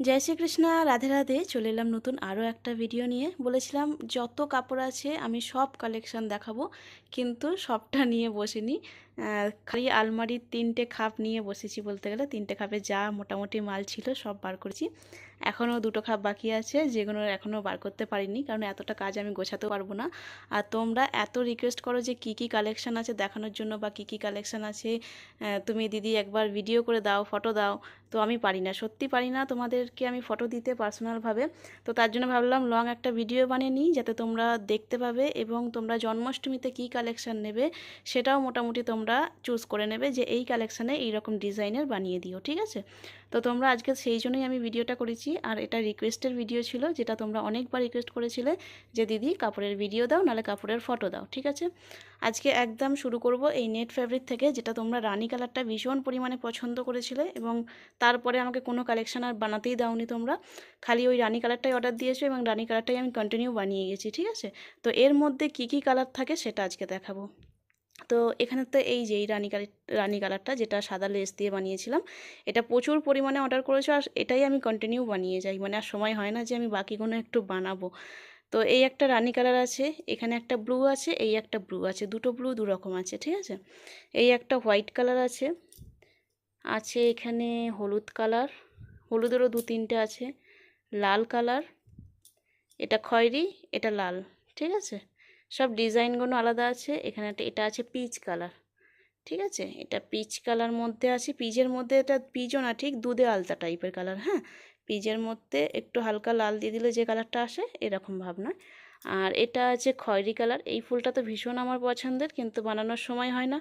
জয় শ্রীকৃষ্ণ, রাধে রাধে। চলে এলাম নতুন আরও একটা ভিডিও নিয়ে। বলেছিলাম, যত কাপড় আছে আমি সব কালেকশন দেখাবো, কিন্তু সবটা নিয়ে বসিনি। খালি আলমারির তিনটে খাপ নিয়ে বসেছি বলতে গেলে, তিনটে খাপে যা মোটামুটি মাল ছিল সব বার করেছি। এখনও দুটো খাপ বাকি আছে, যেগুলো এখনও বার করতে পারিনি, কারণ এতটা কাজ আমি গোছাতেও পারব না। আর তোমরা এত রিকোয়েস্ট করো যে কি কি কালেকশান আছে দেখানোর জন্য বা কি কি কালেকশান আছে তুমি দিদি একবার ভিডিও করে দাও ফটো দাও, তো আমি পারি না। সত্যি পারি না তোমাদেরকে আমি ফটো দিতে পার্সোনালভাবে তো তার জন্য ভাবলাম লং একটা ভিডিও বানিয়ে নিই, যাতে তোমরা দেখতে পাবে এবং তোমরা জন্মাষ্টমীতে কী কালেকশান নেবে, সেটাও মোটামুটি তোমরা চুজ করে নেবে যে এই কালেকশানে এইরকম ডিজাইনের বানিয়ে দিও, ঠিক আছে? তো তোমরা আজকে সেই জন্যই আমি ভিডিওটা করেছি। আর এটা রিকোয়েস্টের ভিডিও ছিল, যেটা তোমরা অনেকবার রিকোয়েস্ট করেছিলে যে, দিদি, কাপড়ের ভিডিও দাও, নাহলে কাপড়ের ফটো দাও ঠিক আছে? আজকে একদম শুরু করব এই নেট ফ্যাব্রিক থেকে, যেটা তোমরা রানি কালারটা ভীষণ পরিমাণে পছন্দ করেছিলে এবং তারপরে আমাকে কোনো কালেকশন আর বানাতেই দাওনি তোমরা। খালি ওই রানি কালারটাই অর্ডার দিয়েছ এবং রানি কালারটাই আমি কন্টিনিউ বানিয়ে গেছি, ঠিক আছে? তো এর মধ্যে কি কি কালার থাকে সেটা আজকে দেখাবো। তো এখানে তো এই যে এই রানী কালার রানী কালারটা যেটা সাদা লেস দিয়ে বানিয়েছিলাম, এটা প্রচুর পরিমাণে অর্ডার করেছ আর এটাই আমি কন্টিনিউ বানিয়ে যাই। মানে আর সময় হয় না যে আমি বাকিগুলো একটু বানাবো। তো এই একটা রানী কালার আছে, এখানে একটা ব্লু আছে, এই একটা ব্লু আছে, দুটো ব্লু দু রকম আছে, ঠিক আছে? এই একটা হোয়াইট কালার আছে আছে এখানে হলুদ কালার, হলুদেরও দু তিনটে আছে, লাল কালার, এটা খয়েরি, এটা লাল, ঠিক আছে? সব ডিজাইনগুলো আলাদা আছে, এখানে একটা, এটা আছে পিচ কালার ঠিক আছে? এটা পিচ কালার মধ্যে আছে পিজের মধ্যে এটা পিজও না, ঠিক দুধে আলতা টাইপের কালার হ্যাঁ? পিজের মধ্যে একটু হালকা লাল দিয়ে দিলে যে কালারটা আসে, এরকম ভাবনা। আর এটা আছে খয়েরি কালার এই ফুলটা তো ভীষণ আমার পছন্দের, কিন্তু বানানোর সময় হয় না।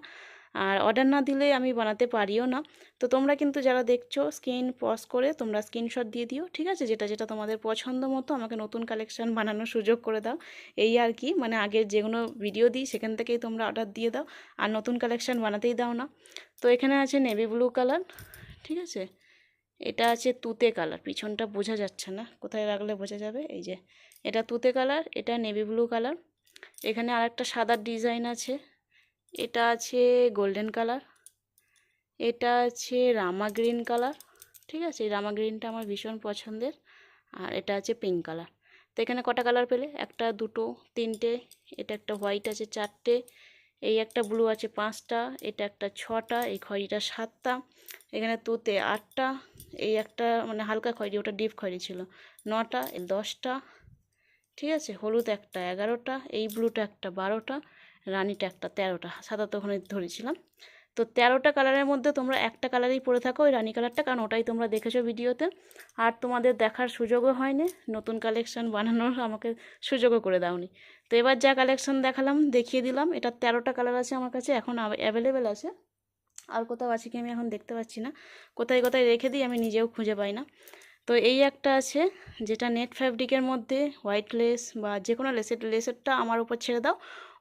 আর অর্ডার না দিলে আমি বানাতে পারিও না। তো তোমরা কিন্তু যারা দেখছ স্ক্রিন পজ করে তোমরা স্ক্রিনশট দিয়ে দিও, ঠিক আছে? যেটা যেটা তোমাদের পছন্দ মতো আমাকে নতুন কালেকশন বানানোর সুযোগ করে দাও। এই আর কি মানে আগের যেগুলো ভিডিও দিই, সেখান থেকেই তোমরা অর্ডার দিয়ে দাও। আর নতুন কালেকশন বানাতেই দাও না। তো এখানে আছে নেভি ব্লু কালার ঠিক আছে? এটা আছে তুতে কালার পিছনটা বোঝা যাচ্ছে না, কোথায় রাখলে বোঝা যাবে? এই যে, এটা তুতে কালার এটা নেভি ব্লু কালার এখানে আরেকটা সাদার ডিজাইন আছে। এটা আছে গোল্ডেন কালার এটা আছে রামা গ্রিন কালার ঠিক আছে? এই রামা গ্রিনটা আমার ভীষণ পছন্দের, আর এটা আছে পিঙ্ক কালার তো এখানে কটা কালার পেলে? একটা, দুটো, তিনটে, এটা একটা হোয়াইট আছে চারটে, এই একটা ব্লু আছে পাঁচটা, এটা একটা ছটা, এই খয়েরিটা সাতটা, এখানে তুতে আটটা, এই একটা মানে হালকা খয়েরি, ওটা ডিপ খয়েরি ছিল, নটা দশটা, ঠিক আছে? হলুদ একটা, এগারোটা, এই ব্লুটা একটা বারোটা রানিটা একটা তেরোটা, সাদা তো ওখানে ধরেছিলাম। তো তেরোটা কালারের মধ্যে তোমরা একটা কালারই পরে থাকো ওই রানি কালারটা কারণ ওটাই তোমরা দেখেছ ভিডিওতে। আর তোমাদের দেখার সুযোগও হয়নি, নতুন কালেকশন বানানোর আমাকে সুযোগও করে দাওনি। তো এবার যা কালেকশন দেখালাম, দেখিয়ে দিলাম, এটা তেরোটা কালার আছে আমার কাছে, এখন অ্যাভেলেবেল আছে। আর কোথাও আছে কি আমি এখন দেখতে পাচ্ছি না। কোথায় কোথায় রেখে দিই আমি নিজেও খুঁজে পাই না। তো এই একটা আছে, যেটা নেট ফ্যাব্রিকের মধ্যে হোয়াইট লেস বা যে কোনো লেসের লেসেরটা আমার উপর ছেড়ে দাও।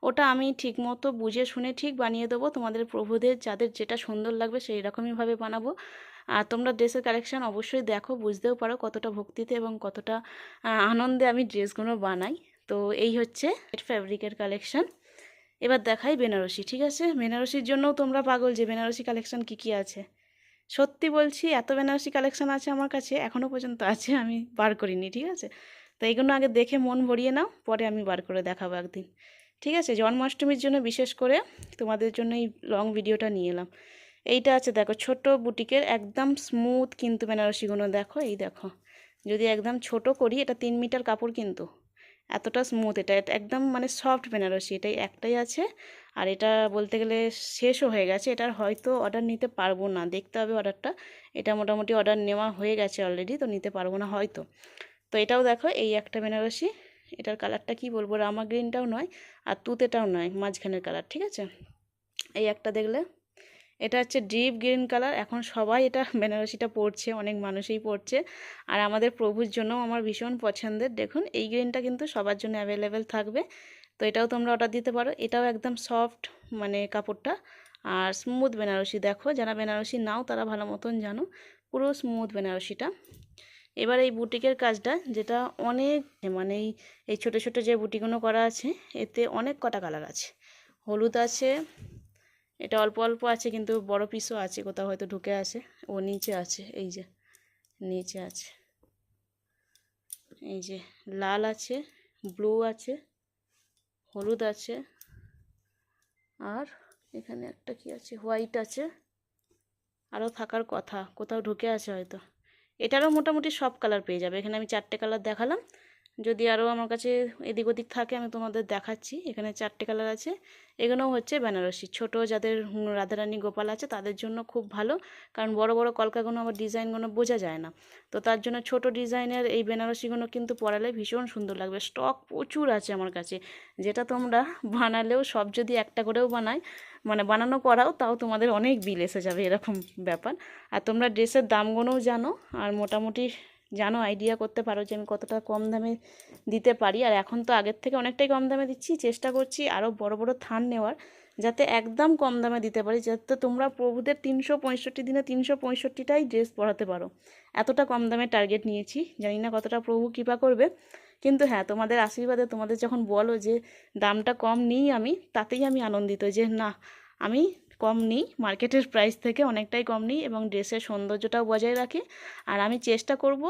ওটা আমি ঠিক মতো বুঝে শুনে ঠিক বানিয়ে দেবো। তোমাদের প্রভুদের, যাদের যেটা সুন্দর লাগবে সেই রকমইভাবে বানাবো। আর তোমরা ড্রেসের কালেকশান অবশ্যই দেখো, বুঝতেও পারো কতটা ভক্তিতে এবং কতটা আনন্দে আমি ড্রেসগুলো বানাই। তো এই হচ্ছে নেট ফ্যাব্রিকের কালেকশান এবার দেখাই বেনারসি, ঠিক আছে? বেনারসির জন্যও তোমরা পাগল যে বেনারসি কালেকশান কী কী আছে? সত্যি বলছি, এত বেনারসি কালেকশান আছে আমার কাছে এখনও পর্যন্ত আছে, আমি বার করিনি, ঠিক আছে? তো এইগুলো আগে দেখে মন ভরিয়ে নাও, পরে আমি বার করে দেখাবো একদিন। ঠিক আছে? জন্মাষ্টমীর জন্য বিশেষ করে তোমাদের জন্য এই লং ভিডিওটা নিয়ে এলাম। এইটা আছে দেখো, ছোট বুটিকের একদম স্মুথ কিন্তু বেনারসিগুলো দেখো, এই দেখো। যদি একদম ছোট করি, এটা তিন মিটার কাপড় কিন্তু। এতটা স্মুথ এটা এটা একদম মানে সফট বেনারসি, এটাই একটাই আছে। আর এটা বলতে গেলে শেষও হয়ে গেছে। এটার হয়তো অর্ডার নিতে পারব না। দেখতে হবে অর্ডারটা এটা মোটামুটি অর্ডার নেওয়া হয়ে গেছে অলরেডি তো নিতে পারব না হয়তো। তো এটাও দেখো, এই একটা বেনারসি। এটার কালারটা কি বলব, রামা গ্রিনটাও নয় আর তুতেটাও নয়, মাঝখানের কালার ঠিক আছে? এই একটা দেখলে। এটা হচ্ছে ডিপ গ্রিন কালার এখন সবাই এটা বেনারসিটা পরছে, অনেক মানুষই পরছে। আর আমাদের প্রভুর জন্য আমার ভীষণ পছন্দের। দেখুন, এই গ্রিনটা কিন্তু সবার জন্য অ্যাভেলেবেল থাকবে। এটাও তোমরা অর্ডার দিতে পারো। এটাও একদম সফট মানে কাপড়টা। আর স্মুথ বেনারসি দেখো, যারা বেনারসি নাও তারা ভালো মতন জানো। পুরো স্মুথ বেনারসিটা। এবার এই বুটিকের কাজটা, যেটা অনেক মানে এই এই ছোটো ছোটো যে বুটিগুলো করা আছে, এতে অনেক কটা কালার আছে। হলুদ আছে, এটা অল্প অল্প আছে কিন্তু বড় পিসও আছে, কোথাও হয়তো ঢুকে আছে। ও নিচে আছে, এই যে, নিচে আছে। এই যে, লাল আছে ব্লু আছে। হলুদ আছে। আর এখানে একটা কি আছে? হোয়াইট আছে। আরও থাকার কথা। কোথাও ঢুকে আছে হয়তো। এটারও মোটামুটি সব কালার পেয়ে যাবে। এখানে আমি চারটে কালার দেখালাম। যদি আরও আমার কাছে এদিক ওদিক থাকে, আমি তোমাদের দেখাচ্ছি। এখানে চারটে কালার আছে। এগুলোও হচ্ছে বেনারসি। ছোট যাদের রাধারানী গোপাল আছে, তাদের জন্য খুব ভালো। কারণ বড় বড় কলকাগুলো আবার ডিজাইনগুলো বোঝা যায় না। তো তার জন্য ছোট ডিজাইনের এই বেনারসিগুলো কিন্তু পরালে ভীষণ সুন্দর লাগবে। স্টক প্রচুর আছে আমার কাছে। যেটা তোমরা বানালেও, সব যদি একটা করেও বানাই মানে বানানো করাও, তাও তোমাদের অনেক বিল এসে যাবে এরকম ব্যাপার। আর তোমরা ড্রেসের দামগুলোও জানো। আর মোটামুটি জানো আইডিয়া করতে পারো যে আমি কতটা কম দামে দিতে পারি। আর এখন তো আগের থেকে অনেকটাই কম দামে দিচ্ছি। চেষ্টা করছি আরও বড় বড় থান নেওয়ার যাতে একদম কম দামে দিতে পারি, যাতে তোমরা প্রভুদের তিনশো পঁয়ষট্টি দিনে তিনশো পঁয়ষট্টিটাই ড্রেস পরাতে পারো। এতটা কম দামে টার্গেট নিয়েছি। জানি না কতটা প্রভু কৃপা করবে। কিন্তু হ্যাঁ তোমাদের আশীর্বাদে তোমাদের যখন বলো যে দামটা কম নিই আমি, তাতেই আমি আনন্দিত যে না, আমি কম নিই, মার্কেটের প্রাইস থেকে অনেকটাই কম নিই এবং ড্রেসের সৌন্দর্যটাও বজায় রাখি। আর আমি চেষ্টা করব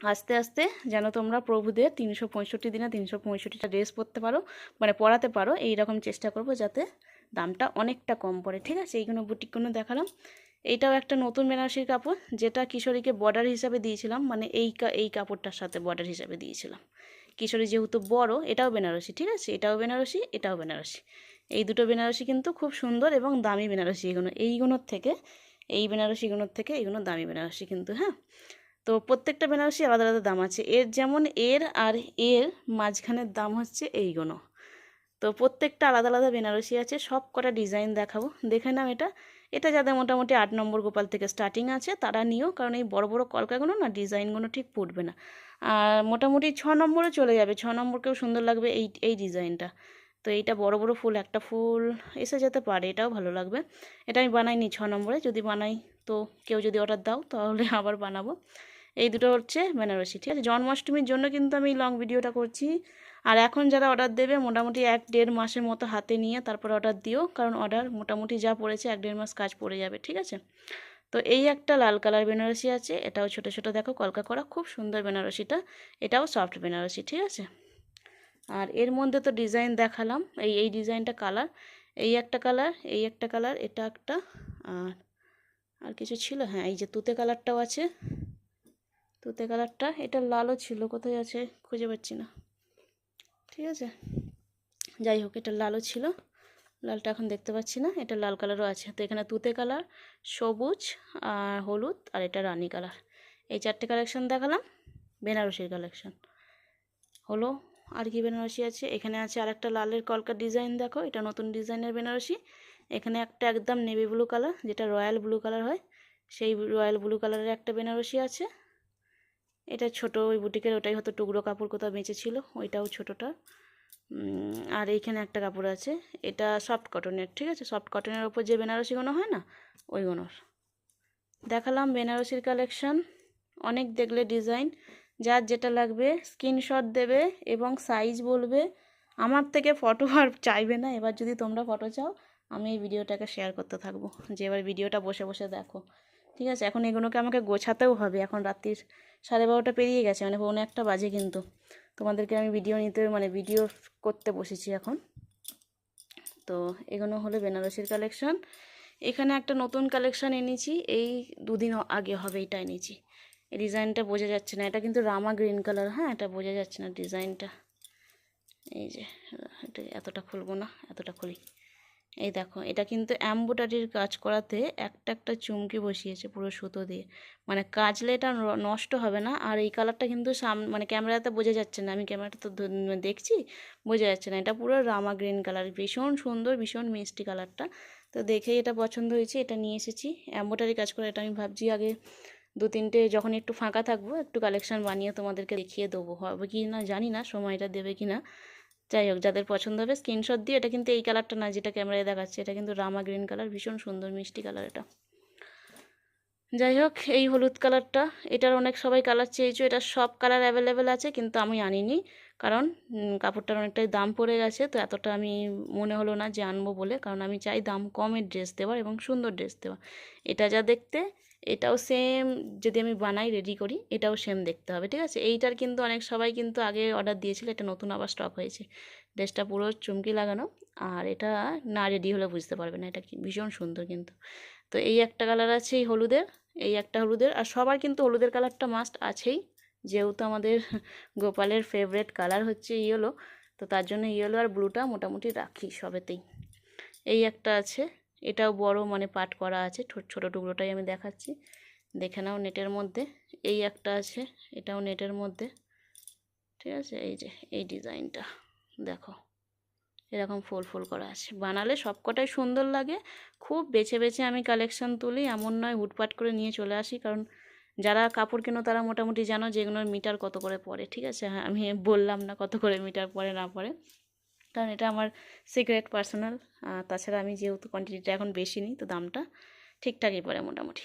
আস্তে আস্তে যেন তোমরা প্রভুদের তিনশো পঁয়ষট্টি দিনে তিনশো পঁয়ষট্টিটা ড্রেস পরতে পারো মানে পরাতে পারো এই রকম চেষ্টা করব যাতে দামটা অনেকটা কম পড়ে, ঠিক আছে? এইগুলো বুটিকগুলো দেখালাম। এইটাও একটা নতুন বেনারসির কাপড়, যেটা কিশোরীকে বর্ডার হিসাবে দিয়েছিলাম মানে এই এই কাপড়টার সাথে বর্ডার হিসাবে দিয়েছিলাম। কিশোরী যেহেতু বড়, এটাও বেনারসি, ঠিক আছে? এটাও বেনারসি এটাও বেনারসি। এই দুটো বেনারসি কিন্তু খুব সুন্দর এবং দামি বেনারসি এগুলো। এইগুলোর থেকে, এই বেনারসিগুলোর থেকে এগুলো দামি বেনারসি কিন্তু হ্যাঁ? তো প্রত্যেকটা বেনারসি আলাদা আলাদা দাম আছে। এর যেমন এর আর এর মাঝখানের দাম হচ্ছে এইগুলো তো প্রত্যেকটা আলাদা আলাদা বেনারসি আছে, সব কটা ডিজাইন দেখাবো। দেখে নাও এটা। এটা যাদের মোটামুটি আট নম্বর গোপাল থেকে স্টার্টিং আছে, তারা নিও, কারণ এই বড় বড় কলকাগুলো না ডিজাইনগুলো ঠিক ফুটবে না। আর মোটামুটি ছ নম্বরে চলে যাবে। ছ নম্বরকেও সুন্দর লাগবে এই এই ডিজাইনটা। তো এইটা বড় বড় ফুল, একটা ফুল এসে যেতে পারে, এটাও ভালো লাগবে। এটা আমি বানাইনি ছ নম্বরে, যদি বানাই তো কেউ যদি অর্ডার দাও তাহলে আবার বানাবো। এই দুটো হচ্ছে বেনারসি, ঠিক আছে? জন্মাষ্টমীর জন্য কিন্তু আমি লং ভিডিওটা করছি। আর এখন যারা অর্ডার দেবে, মোটামুটি এক দেড় মাসের মতো হাতে নিয়ে তারপর অর্ডার দিও, কারণ অর্ডার মোটামুটি যা পড়েছে এক দেড় মাস কাজ পড়ে যাবে, ঠিক আছে? তো এই একটা লাল কালার বেনারসি আছে, এটাও ছোট ছোট, দেখো, কলকা করা, খুব সুন্দর বেনারসিটা। এটাও সফট বেনারসি, ঠিক আছে? আর এর মধ্যে তো ডিজাইন দেখালাম, এই এই ডিজাইনটা কালার, এই একটা কালার, এই একটা কালার, এটা একটা, আর আর কিছু ছিল? হ্যাঁ এই যে তুতে কালারটাও আছে। তুতে কালারটা, এটা লালও ছিল, কোথায় আছে খুঁজে পাচ্ছি না। ঠিক আছে? যাই হোক, এটা লালও ছিল, লালটা এখন দেখতে পাচ্ছি না, এটা লাল কালারও আছে। তো এখানে তুতে কালার, সবুজ, আর হলুদ, আর এটা রানী কালার। এই চারটে কালেকশন দেখালাম, বেনারসির কালেকশন। হলো আর কি বেনারসি আছে? এখানে আছে আরেকটা লালের কলকার ডিজাইন, দেখো। এটা নতুন ডিজাইনের বেনারসি। এখানে একটা একদম নেভি ব্লু কালার, যেটা রয়্যাল ব্লু কালার হয়। সেই রয়্যাল ব্লু কালারের একটা বেনারসি আছে। এটা ছোট, ওই বুটিকের ওটাই হয়তো টুকরো কাপড় কোথাও বেঁচেছিল, ওইটাও ছোটোটা। আর এইখানে একটা কাপড় আছে। এটা সফট কটনের ঠিক আছে? সফট কটনের ওপর যে বেনারসিগুলো হয় না ওইগুলোর দেখালাম বেনারসির কালেকশন অনেক দেখলে ডিজাইন যার যেটা লাগবে স্ক্রিনশট দেবে এবং সাইজ বলবে। আমার থেকে ফটো আর চাইবে না, এবার যদি তোমরা ফটো চাও, আমি এই ভিডিওটাকে শেয়ার করতে থাকব। যে এবার ভিডিওটা বসে বসে দেখো। ঠিক আছে? এখন এগুলোকে আমাকে গোছাতেও হবে। এখন রাত্রির সাড়ে বারোটা পেরিয়ে গেছে মানে পৌনে একটা বাজে কিন্তু। তোমাদেরকে আমি ভিডিও নিতে মানে ভিডিও করতে বসেছি এখন। তো এগুলো হলো বেনারসির কালেকশন এখানে একটা নতুন কালেকশন এনেছি, এই দুদিন আগে হবে এটা এনেছি। এই ডিজাইনটা বোঝা যাচ্ছে না। এটা কিন্তু রামা গ্রিন কালার হ্যাঁ এটা বোঝা যাচ্ছে না ডিজাইনটা। এই যে, এটা এতটা খুলবো না, এতটা খুলি। এই দেখো, এটা কিন্তু অ্যাম্বোটারির কাজ করাতে একটা একটা চুমকি বসিয়েছে পুরো সুতো দিয়ে। মানে কাজলে এটা নষ্ট হবে না, আর এই কালারটা কিন্তু সাম মানে ক্যামেরাতে বোঝা যাচ্ছে না। আমি ক্যামেরাটা তো দেখছি, বোঝা যাচ্ছে না। এটা পুরো রামা গ্রিন কালার, ভীষণ সুন্দর, ভীষণ মিষ্টি কালারটা। তো দেখেই এটা পছন্দ হয়েছে, এটা নিয়ে এসেছি। অ্যাম্বোটারি কাজ করে এটা আমি ভাবছি আগে দু তিনটে যখন একটু ফাঁকা থাকব, একটু কালেকশন বানিয়ে তোমাদেরকে দেখিয়ে দেবো। হবে কি না জানি না, সময়টা দেবে কি না। যাই হোক, যাদের পছন্দ হবে স্ক্রিনশট দিয়ে, এটা কিন্তু এই কালারটা না যেটা ক্যামেরায় দেখাচ্ছে, এটা কিন্তু রামা গ্রিন কালার ভীষণ সুন্দর মিষ্টি কালার এটা। যাই হোক, এই হলুদ কালারটা এটার অনেক সবাই কালার চেয়েছো, এটা সব কালার অ্যাভেলেবেল আছে, কিন্তু আমি আনিনি। কারণ কাপড়টার অনেকটাই দাম পড়ে গেছে, তো এতটা আমি মনে হলো না যে আনব বলে, কারণ আমি চাই দাম কমের ড্রেস দেওয়ার এবং সুন্দর ড্রেস দেওয়া এটা যা দেখতে এটাও সেম যদি আমি বানাই রেডি করি, এটাও সেম দেখতে হবে, ঠিক আছে? এইটার কিন্তু অনেক সবাই কিন্তু আগে অর্ডার দিয়েছিল এটা নতুন আবার স্টক হয়েছে। ড্রেসটা পুরো চুমকি লাগানো, আর এটা না রেডি হলে বুঝতে পারবে না, এটা ভীষণ সুন্দর কিন্তু। তো এই একটা কালার আছে এই হলুদের, এই একটা হলুদের, আর সবার কিন্তু হলুদের কালারটা মাস্ট আছেই। যেহেতু আমাদের গোপালের ফেভারেট কালার হচ্ছে ইয়েলো তো তার জন্য ইয়েলো আর ব্লুটা মোটামুটি রাখি সবেতেই। এই একটা আছে এটাও বড় মানে পাট করা আছে ছোট টুকরোটাই আমি দেখাচ্ছি। দেখে নাও নেটের মধ্যে। এই একটা আছে, এটাও নেটের মধ্যে। ঠিক আছে? এই যে, এই ডিজাইনটা। দেখো, এরকম ফুল ফুল করা আছে। বানালে সবকটাই সুন্দর লাগে। খুব বেছে বেছে আমি কালেকশন তুলি, এমন নয় হুটপাট করে নিয়ে চলে আসি, কারণ যারা কাপড় কেনো তারা মোটামুটি জানো যেগুলোর মিটার কত করে পড়ে। ঠিক আছে? হ্যাঁ আমি বললাম না কত করে মিটার পড়ে না পড়ে। কারণ এটা আমার সিক্রেট পার্সোনাল। তাছাড়া আমি যেহেতু কোয়ান্টিটিটা এখন বেশি নিই, তো দামটা ঠিকঠাকই পড়ে মোটামুটি।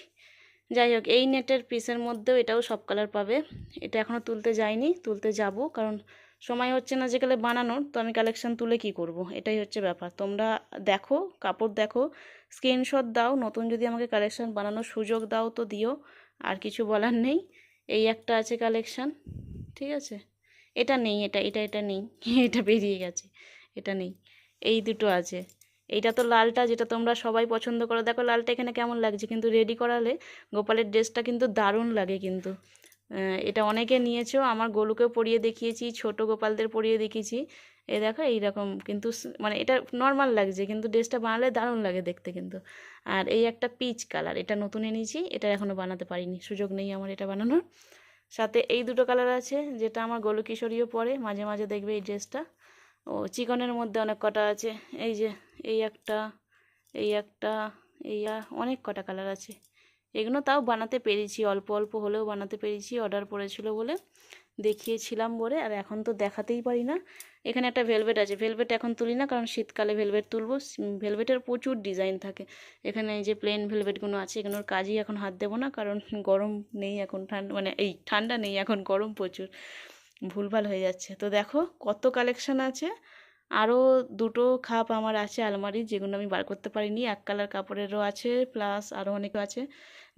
যাই হোক, এই নেটের পিসের মধ্যেও এটাও সব কালার পাবে। এটা এখনও তুলতে যাইনি, তুলতে যাব, কারণ সময় হচ্ছে না যেকালে বানানোর, তো আমি কালেকশান তুলে কি করব? এটাই হচ্ছে ব্যাপার। তোমরা দেখো, কাপড় দেখো স্ক্রিনশট দাও, নতুন যদি আমাকে কালেকশান বানানোর সুযোগ দাও তো দিও, আর কিছু বলার নেই। এই একটা আছে কালেকশান ঠিক আছে? এটা নেই, এটা এটা এটা নেই, এটা বেরিয়ে গেছে। এটা নেই। এই দুটো আছে। এইটা তো লালটা যেটা তোমরা সবাই পছন্দ করো। দেখো লালটা এখানে কেমন লাগছে? কিন্তু রেডি করালে গোপালের ড্রেসটা কিন্তু দারুণ লাগে কিন্তু। এটা অনেকে নিয়েছো, আমার গোলুকেও পরিয়ে দেখিয়েছি, ছোট গোপালদের পরিয়ে দেখিয়েছি। এ দেখো এইরকম কিন্তু মানে এটা নর্মাল লাগছে, কিন্তু ড্রেসটা বানালে দারুণ লাগে দেখতে কিন্তু। আর এই একটা পিচ কালার এটা নতুন এনেছি, এটা এখনও বানাতে পারিনি, সুযোগ নেই আমার এটা বানানোর। সাথে এই দুটো কালার আছে, যেটা আমার গোলু কিশোরীও পরে, মাঝে মাঝে দেখবে এই ড্রেসটা ও, চিকনের মধ্যে অনেক কটা আছে। এই যে, এই একটা এই একটা, এই অনেক কটা কালার আছে। এগুলো তাও বানাতে পেরেছি, অল্প অল্প হলেও বানাতে পেরেছি, অর্ডার পড়েছিল বলে দেখিয়েছিলাম বলে, আর এখন তো দেখাতেই পারি না। এখানে একটা ভেলভেট আছে, ভেলভেট এখন তুলি না, কারণ শীতকালে ভেলভেট তুলবো। ভেলভেটের প্রচুর ডিজাইন থাকে। এখানে এই যে প্লেন ভেলভেটগুলো আছে, এগুলোর কাজই এখন হাত দেবো না, কারণ গরম নেই এখন, ঠান্ডা মানে এই ঠান্ডা নেই এখন, গরম প্রচুর। ভুলভাল হয়ে যাচ্ছে। তো দেখো কত কালেকশান আছে। আরও দুটো খাপ আমার আছে আলমারি, যেগুলো আমি বার করতে পারিনি। এক কালার কাপড়েরও আছে প্লাস আরও অনেকও আছে,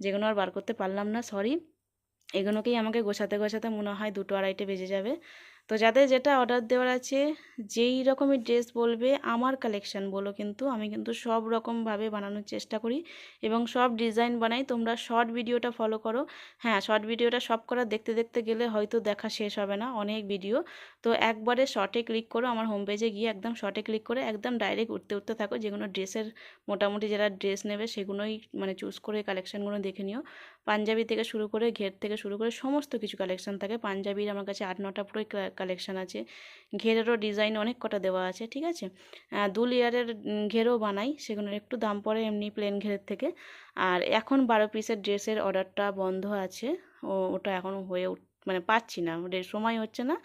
যেগুলো আর বার করতে পারলাম না সরি এগুলোকেই আমাকে গোছাতে গোছাতে মনে হয় দুটো আড়াইটে বেজে যাবে। তো যাদের যেটা অর্ডার দেওয়ার আছে, যেই রকমের ড্রেস বলবে, আমার কালেকশান বলো কিন্তু, আমি কিন্তু সব রকমভাবে বানানোর চেষ্টা করি এবং সব ডিজাইন বানাই। তোমরা শর্ট ভিডিওটা ফলো করো। হ্যাঁ শর্ট ভিডিওটা সব করা দেখতে দেখতে গেলে হয়তো দেখা শেষ হবে না, অনেক ভিডিও তো একবারে শর্টে ক্লিক করো, আমার হোম পেজে গিয়ে একদম শর্টে ক্লিক করে একদম ডাইরেক্ট উঠতে উঠতে থাকো। যেগুলো ড্রেসের মোটামুটি যারা ড্রেস নেবে, সেগুলোই মানে চুজ করে কালেকশানগুলো দেখে নিও। পাঞ্জাবি থেকে শুরু করে ঘের থেকে শুরু করে সমস্ত কিছু কালেকশান থাকে। পাঞ্জাবির আমার কাছে আট নটা পুরোই কালেকশান আছে। ঘেরেরও ডিজাইন অনেক কটা দেওয়া আছে, ঠিক আছে? দু লেয়ারের ঘেরও বানাই, সেগুলোর একটু দাম পড়ে এমনি প্লেন ঘেরের থেকে। আর এখন বারো পিসের ড্রেসের অর্ডারটা বন্ধ আছে। ও, ওটা এখন হয়ে মানে পাচ্ছি না। সময় হচ্ছে না।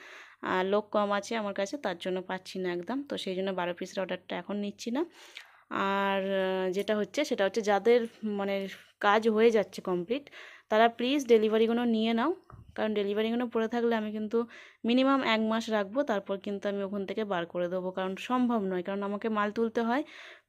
আর লোক কম আছে আমার কাছে, তার জন্য পাচ্ছি না একদম। তো সেই জন্য বারো পিসের অর্ডারটা এখন নিচ্ছি না। আর যেটা হচ্ছে সেটা হচ্ছে যাদের মানে কাজ হয়ে যাচ্ছে কমপ্লিট তারা প্লিজ ডেলিভারিগুলো নিয়ে নাও। কারণ ডেলিভারিগুলো পড়ে থাকলে আমি কিন্তু মিনিমাম এক মাস রাখব, তারপর কিন্তু আমি ওখান থেকে বার করে দেবো। কারণ সম্ভব নয়, কারণ আমাকে মাল তুলতে হয়।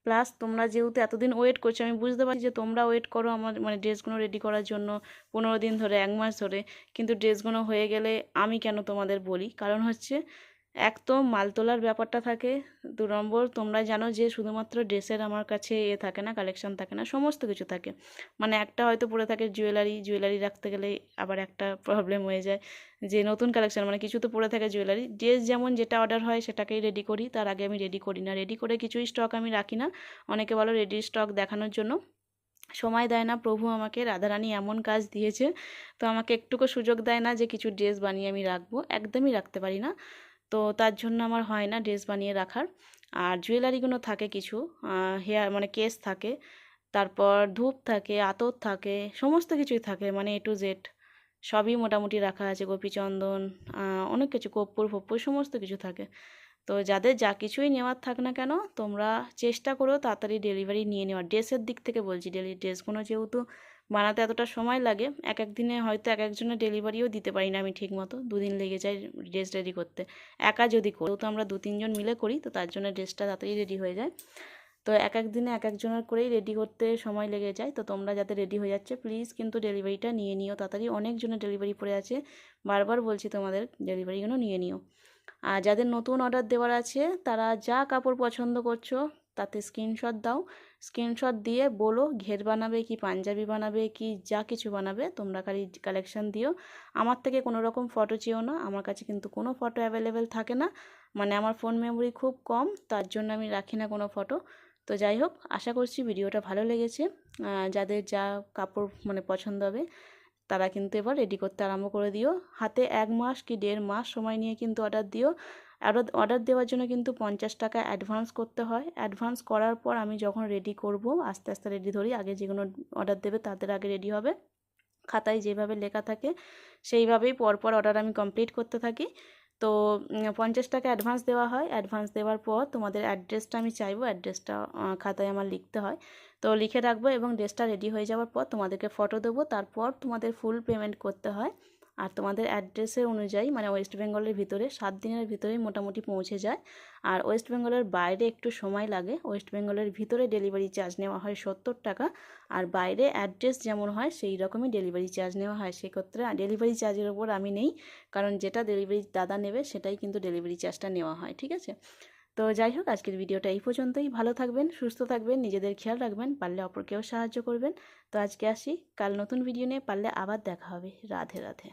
প্লাস তোমরা যেহেতু এতদিন ওয়েট করছ, আমি বুঝতে পারছি যে তোমরা ওয়েট করো আমার মানে ড্রেসগুলো রেডি করার জন্য পনেরো দিন ধরে, এক মাস ধরে। কিন্তু ড্রেসগুলো হয়ে গেলে আমি কেন তোমাদের বলি? কারণ হচ্ছে এক তো মাল তোলার ব্যাপারটা থাকে। দু নম্বর, তোমরা জানো যে শুধুমাত্র ড্রেসের আমার কাছে এ থাকে না কালেকশান থাকে না, সমস্ত কিছু থাকে। মানে একটা হয়তো পড়ে থাকে জুয়েলারি জুয়েলারি রাখতে গেলে আবার একটা প্রবলেম হয়ে যায়। যে নতুন কালেকশান মানে কিছু তো পড়ে থাকে জুয়েলারি ড্রেস যেমন যেটা অর্ডার হয় সেটাকেই রেডি করি, তার আগে আমি রেডি করি না। রেডি করে কিছুই স্টক আমি রাখি না। অনেকে বলো রেডি স্টক দেখানোর জন্য। সময় দেয় না, প্রভু আমাকে, রাধারানী এমন কাজ দিয়েছে। তো আমাকে একটুকু সুযোগ দেয় না যে কিছু ড্রেস বানিয়ে আমি রাখব। একদমই রাখতে পারি না। তো তার জন্য আমার হয় না ড্রেস বানিয়ে রাখার। আর জুয়েলারিগুলো থাকে কিছু হেয়ার মানে কেস থাকে, তারপর ধূপ থাকে, আতর থাকে, সমস্ত কিছুই থাকে মানে এ টু জেড সবই মোটামুটি রাখা আছে, গোপীচন্দন অনেক কিছু কপ্পুর ফপ্পুর সমস্ত কিছু থাকে। তো যাদের যা কিছুই নেওয়ার থাক না কেন, তোমরা চেষ্টা করো তাড়াতাড়ি ডেলিভারি নিয়ে নেওয়ার। ড্রেসের দিক থেকে বলছি, ডেলি ড্রেসগুলো যেহেতু বানাতে এতটা সময় লাগে এক এক দিনে হয়তো এক একজনের ডেলিভারিও দিতে পারি না আমি ঠিক মতো দুদিন লেগে যায় ড্রেস রেডি করতে। একা যদি করি তো আমরা দু তিনজন মিলে করি, তো তার জন্য ড্রেসটা তাড়াতাড়ি রেডি হয়ে যায়। তো এক এক দিনে এক একজনের করেই রেডি করতে সময় লেগে যায়, তো তোমরা যাতে রেডি হয়ে যাচ্ছে প্লিজ কিন্তু ডেলিভারিটা নিয়ে নিও। তাড়াতাড়ি অনেকজনের ডেলিভারি পড়ে আছে, বারবার বলছি তোমাদের ডেলিভারিগুলো নিয়ে নিও। আর যাদের নতুন অর্ডার দেওয়ার আছে, তারা যা কাপড় পছন্দ করছ তাতে স্ক্রিনশট দাও। স্ক্রিনশট দিয়ে বলো ঘের বানাবে কি, পাঞ্জাবি বানাবে কি, যা কিছু বানাবে, তোমরা খালি কালেকশান দিও। আমার থেকে কোনো রকম ফটো চেয়েও না, আমার কাছে কিন্তু কোনো ফটো অ্যাভেলেবেল থাকে না। মানে আমার ফোন মেমোরি খুব কম, তার জন্য আমি রাখি না কোনো ফটো তো যাই হোক, আশা করছি ভিডিওটা ভালো লেগেছে। যাদের যা কাপড় মানে পছন্দ হবে তারা কিন্তু এবার রেডি করতে আরম্ভ করে দিও। হাতে এক মাস কি দেড় মাস সময় নিয়ে কিন্তু অর্ডার দিও। অর্ডার অর্ডার দেওয়ার জন্য কিন্তু পঞ্চাশ টাকা অ্যাডভান্স করতে হয়। অ্যাডভান্স করার পর আমি যখন রেডি করব, আস্তে আস্তে রেডি ধরি। আগে যে কোনো অর্ডার দেবে তাদের আগে রেডি হবে। খাতায় যেভাবে লেখা থাকে, সেইভাবেই পরপর অর্ডার আমি কমপ্লিট করতে থাকি। তো পঞ্চাশ টাকা অ্যাডভান্স দেওয়া হয়। অ্যাডভান্স দেওয়ার পর তোমাদের অ্যাড্রেসটা আমি চাইব। অ্যাড্রেসটা খাতায় আমার লিখতে হয়। তো লিখে রাখব এবং ড্রেসটা রেডি হয়ে যাওয়ার পর তোমাদেরকে ফটো দেবো। তারপর তোমাদের ফুল পেমেন্ট করতে হয়। আর তোমাদের অ্যাড্রেসের অনুযায়ী মানে ওয়েস্ট বেঙ্গলের ভিতরে সাত দিনের ভিতরেই মোটামুটি পৌঁছে যায়। আর ওয়েস্ট বেঙ্গলের বাইরে একটু সময় লাগে। ওয়েস্ট বেঙ্গলের ভিতরে ডেলিভারি চার্জ নেওয়া হয় সত্তর টাকা। আর বাইরে অ্যাড্রেস যেমন হয়, সেই রকমই ডেলিভারি চার্জ নেওয়া হয়। সেক্ষেত্রে ডেলিভারি চার্জের ওপর আমি নেই। কারণ যেটা ডেলিভারি দাদা নেবে, সেটাই কিন্তু ডেলিভারি চার্জটা নেওয়া হয়, ঠিক আছে? তো যাই হোক, আজকের ভিডিওটা এই পর্যন্তই। ভালো থাকবেন, সুস্থ থাকবেন, নিজেদের খেয়াল রাখবেন, পারলে অপরকেও সাহায্য করবেন। তো আজকে আসি, কাল নতুন ভিডিও নিয়ে, পারলে আবার দেখা হবে। রাধে রাধে।